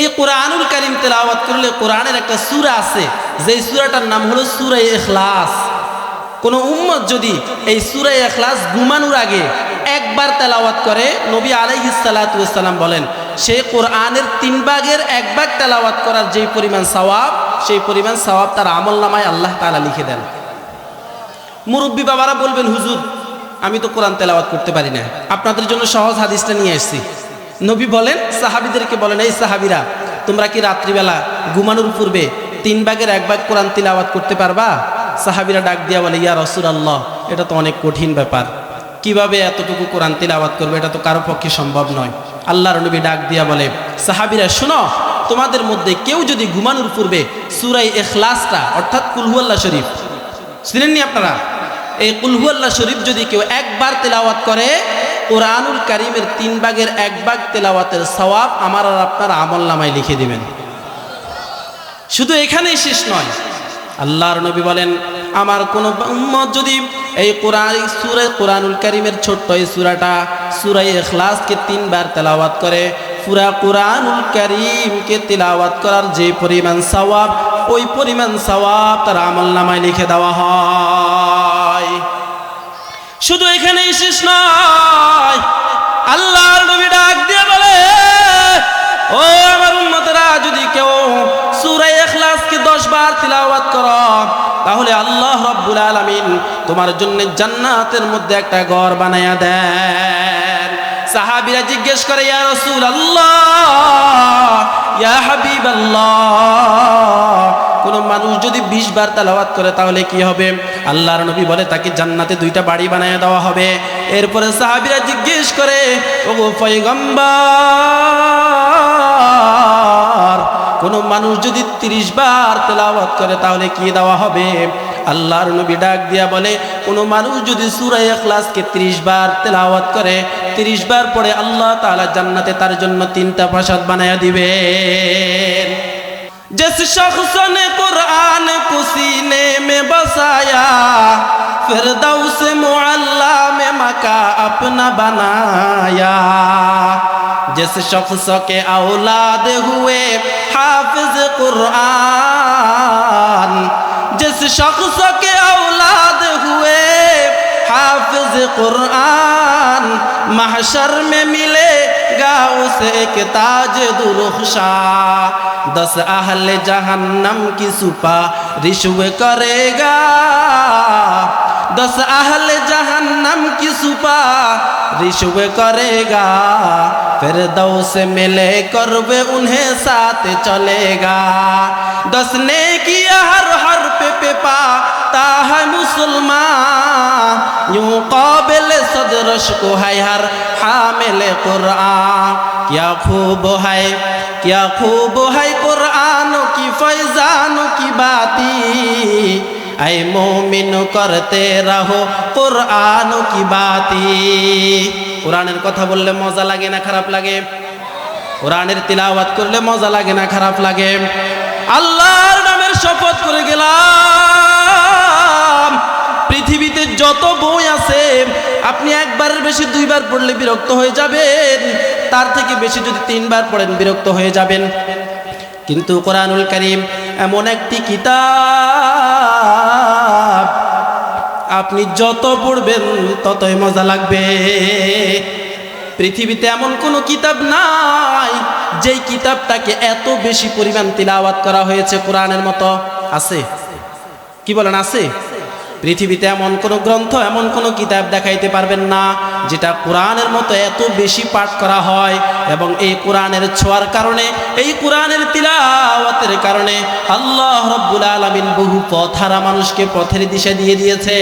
এই কোরআনুল কারিম তেলাওয়াত করলে কোরআনের একটা সূরা আছে, যেই সূরাটার নাম হলো সুরাই এখলাস কোন উম্মত যদি এই সূরা এখলাস ঘুমানোর আগে একবার তেলাওয়াত করে, নবী আলাইহিস সালাতু ওয়াসসালাম বলেন, সেই কোরআনের তিন ভাগের এক ভাগ তেলাওয়াত করার যেই পরিমাণ সওয়াব, সেই পরিমাণ সওয়াব তার আমল নামায় আল্লাহ তাআলা লিখে দেন। মুরব্বী বাবারা বলবেন, হুজুর, আমি তো কোরআন তেলাওয়াত করতে পারি না। আপনাদের জন্য সহজ হাদিসটা নিয়ে এসেছি নবী বলেন, সাহাবিদেরকে বলেন, এই সাহাবিরা, তোমরা কি রাত্রিবেলা ঘুমানোর পূর্বে তিন ভাগের এক ভাগ কোরআন তিলাওয়াত করতে পারবা? সাহাবিরা ডাক দিয়া বলে, ইয়া রসুল আল্লাহ এটা তো অনেক কঠিন ব্যাপার। কীভাবে এতটুকু কোরআন তিলাওয়াত করবে? এটা তো কারও পক্ষে সম্ভব নয়। আল্লাহর নবী ডাক দিয়া বলে, সাহাবিরা, শোনো, তোমাদের মধ্যে কেউ যদি ঘুমানোর পূর্বে সুরাই এখলাসটা অর্থাৎ কুলহুয়াল্লাহ শরীফ শুনেননি আপনারা? এই কুলহু আল্লাহ শরীফ যদি কেউ একবার তেলাওয়াত করে কোরআনুল কারিমের তিন ভাগের এক ভাগ তেলাওয়াতের সওয়াব আমার আর আপনার আমল নামায় লিখে দিবেন। শুধু এখানেই শেষ নয়। আল্লাহর নবী বলেন, আমার কোন যদি এই কোরআন, সুরে, কোরআনুল কারিমের ছোট্ট এই সুরাটা সুরাই এখলাসকে তিনবার তেলাওয়াত করে, পুরা কোরআনুল কারিমকে তেলাওয়াত করার যে পরিমাণ সওয়াব, ওই পরিমাণ সওয়াব তার আমল নামায় লিখে দেওয়া হয়। শুধু এখানেই শেষ নয়। আল্লাহর নবী ডাক দিয়ে বলে, ও আমার উম্মতেরা, যদি কেউ সূরা ইখলাসকে 10 বার তিলাওয়াত করো, তাহলে আল্লাহ রাব্বুল আলামিন তোমার জন্য জান্নাতের মধ্যে একটা ঘর বানায়া দেন। সাহাবীরা জিজ্ঞেস করে, ইয়া রাসূলুল্লাহ, ইয়া হাবিবাল্লাহ, কোন মানুষ যদি বিশ বার তালাওয়াত করে, তাহলে কি হবে? আল্লাহর নবী বলে, তাকে জান্নাতে দুইটা বাড়ি বানিয়ে দেওয়া হবে। এরপরে সাহাবিরা জিজ্ঞেস করে, ওগো পয়গম্বর, কোন মানুষ যদি তিরিশ বার তেলাওয়াত করে, তাহলে কি দেওয়া হবে? আল্লাহর নবী ডাক দিয়া বলে, কোন মানুষ যদি সুরাই এখলাসকে ত্রিশ বার তেলাওয়াত করে, তিরিশ বার পরে আল্লাহ তাআলা জান্নাতে তার জন্য তিনটা প্রাসাদ বানায়া দিবেন। जिस शख्स ने कुरान को सीने में बसाया फिर दौस मुअल्ला में मका अपना बनाया। जिस शख्स के औलाद हुए हाफिज कुरान, जिस शख्स के औलाद हुए हाफिज कुरान, महशर में मिलेगा उसे एक ताज दुरुखशा। दस अहल जहन्नम की सुपा रिश्व करेगा। दस अहल जहन्नम की सुपा रिश्व करेगा। फिर दो से मिले कर वे उन्हें साथ चलेगा। दस ने किया हर हर पे पे पाता है मुसलमान। यूँ काबिल তেজ রসকু হাই করতে রাহো কোরআন, কি বাতি। কোরআনের কথা বললে মজা লাগে না, খারাপ লাগে? কোরআনের তিলাওয়াত করলে মজা লাগে না, খারাপ লাগে? আল্লাহর নামের শপথ করে গেলাম। পৃথিবীতে যত বই আছে, আপনি একবারের বেশি দুইবার পড়লে বিরক্ত হয়ে যাবেন। তার থেকে বেশি যদি তিনবার পড়েন, বিরক্ত হয়ে যাবেন। কিন্তু কোরআনুল করিম এমন একটি কিতাব, আপনি যত পড়বেন, ততই মজা লাগবে। পৃথিবীতে এমন কোনো কিতাব নাই, যেই কিতাবটাকে এত বেশি পরিমাণ তিলাওয়াত করা হয়েছে কোরআনের মতো। আছে? কি বলেন, আছে? পৃথিবীতে এমন কোনো গ্রন্থ, এমন কোনো কিতাব দেখাইতে পারবেন না, যেটা কোরআনের মতো এত বেশি পাঠ করা হয় এবং এই কোরআনের ছোঁয়ার কারণে, এই কোরআনের তিলাওয়াতের কারণে আল্লাহ রব্বুল আলমিন বহু পথারা মানুষকে পথের দিশা দিয়ে দিয়েছে